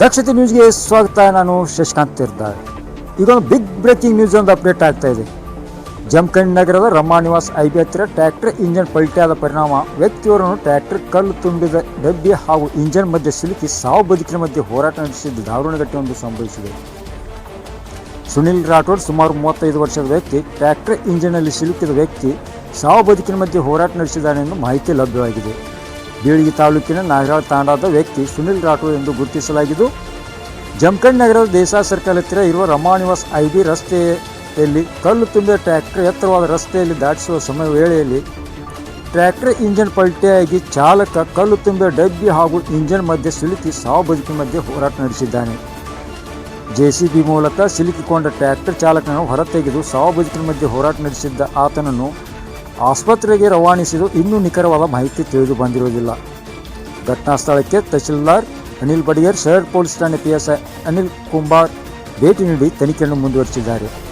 ದಕ್ಷತೆ ನ್ಯೂಸ್ಗೆ ಸ್ವಾಗತ. ನಾನು ಶಶಿಕಾಂತ್ ತೀರ್ಥ ಈಗೊಂದು ಬಿಗ್ ಬ್ರೇಕಿಂಗ್ ನ್ಯೂಸ್ ಒಂದು ಅಪ್ಡೇಟ್ ಆಗ್ತಾ ಇದೆ. ಜಮಖಂಡ್ ನಗರದ ರಮಾ ನಿವಾಸ್ ಐಬಿ ಹತ್ತಿರ ಟ್ರ್ಯಾಕ್ಟರ್ ಇಂಜನ್ ಪಲ್ಟಿಯಾದ ಪರಿಣಾಮ ವ್ಯಕ್ತಿಯವರನ್ನು ಟ್ರ್ಯಾಕ್ಟರ್ ಕಲ್ಲು ತುಂಬಿದ ಡಬ್ಬಿ ಹಾಗೂ ಇಂಜನ್ ಮಧ್ಯೆ ಸಿಲುಕಿ ಸಾವು ಬದುಕಿನ ಮಧ್ಯೆ ಹೋರಾಟ ನಡೆಸಿದ್ದ ದಾರುಣ ಘಟನೆಯೊಂದು ಸಂಭವಿಸಿದೆ. ಸುನಿಲ್ ರಾಠೋಡ್ ಸುಮಾರು ಮೂವತ್ತೈದು ವರ್ಷದ ವ್ಯಕ್ತಿ, ಟ್ರ್ಯಾಕ್ಟರ್ ಇಂಜಿನಲ್ಲಿ ಸಿಲುಕಿದ ವ್ಯಕ್ತಿ ಸಾವು ಬದುಕಿನ ಮಧ್ಯೆ ಹೋರಾಟ ನಡೆಸಿದ್ದಾನೆ ಎಂದು ಮಾಹಿತಿ ಲಭ್ಯವಾಗಿದೆ. ಬೀಳಿಗೆ ತಾಲೂಕಿನ ನಾಗರಾಳ್ ತಾಂಡಾದ ವ್ಯಕ್ತಿ ಸುನಿಲ್ ರಾಠೋಡ್ ಎಂದು ಗುರುತಿಸಲಾಗಿದ್ದು ಜಮಖಂಡ್ ನಗರದ ದೇಸಾ ಸರ್ಕಲ್ ಹತ್ತಿರ ಇರುವ ರಮಾನಿವಾಸ್ ಐ ಬಿ ರಸ್ತೆಯಲ್ಲಿ ಕಲ್ಲು ತುಂಬಿದ ಟ್ರ್ಯಾಕ್ಟರ್ ಎತ್ತರವಾದ ರಸ್ತೆಯಲ್ಲಿ ದಾಟಿಸುವ ಸಮಯ ವೇಳೆಯಲ್ಲಿ ಟ್ರ್ಯಾಕ್ಟರ್ ಇಂಜನ್ ಪಲ್ಟಿಯಾಗಿ ಚಾಲಕ ಕಲ್ಲು ತುಂಬಿದ ಡಬ್ಬಿ ಹಾಗೂ ಇಂಜನ್ ಮಧ್ಯೆ ಸಿಲುಕಿ ಸಾವು ಬದುಕಿನ ಮಧ್ಯೆ ಹೋರಾಟ ನಡೆಸಿದ್ದಾನೆ. ಜೆಸಿಬಿ ಮೂಲಕ ಸಿಲುಕಿಕೊಂಡ ಟ್ರ್ಯಾಕ್ಟರ್ ಚಾಲಕನನ್ನು ಹೊರತೆಗೆದು ಸಾವು ಬದುಕಿನ ಮಧ್ಯೆ ಹೋರಾಟ ನಡೆಸಿದ್ದ ಆತನನ್ನು ಆಸ್ಪತ್ರೆಗೆ ರವಾನಿಸಿದ್ದು ಇನ್ನೂ ನಿಖರವಾದ ಮಾಹಿತಿ ತಿಳಿದು ಬಂದಿರುವುದಿಲ್ಲ. ಘಟನಾ ಸ್ಥಳಕ್ಕೆ ತಹಶೀಲ್ದಾರ್ ಅನಿಲ್ ಬಡಿಯರ್ ಶಹರ್ ಪೊಲೀಸ್ ಠಾಣೆ ಪಿಎಸ್ಐ ಅನಿಲ್ ಕುಂಬಾರ್ ಭೇಟಿ ನೀಡಿ ತನಿಖೆಯನ್ನು ಮುಂದುವರಿಸಿದ್ದಾರೆ.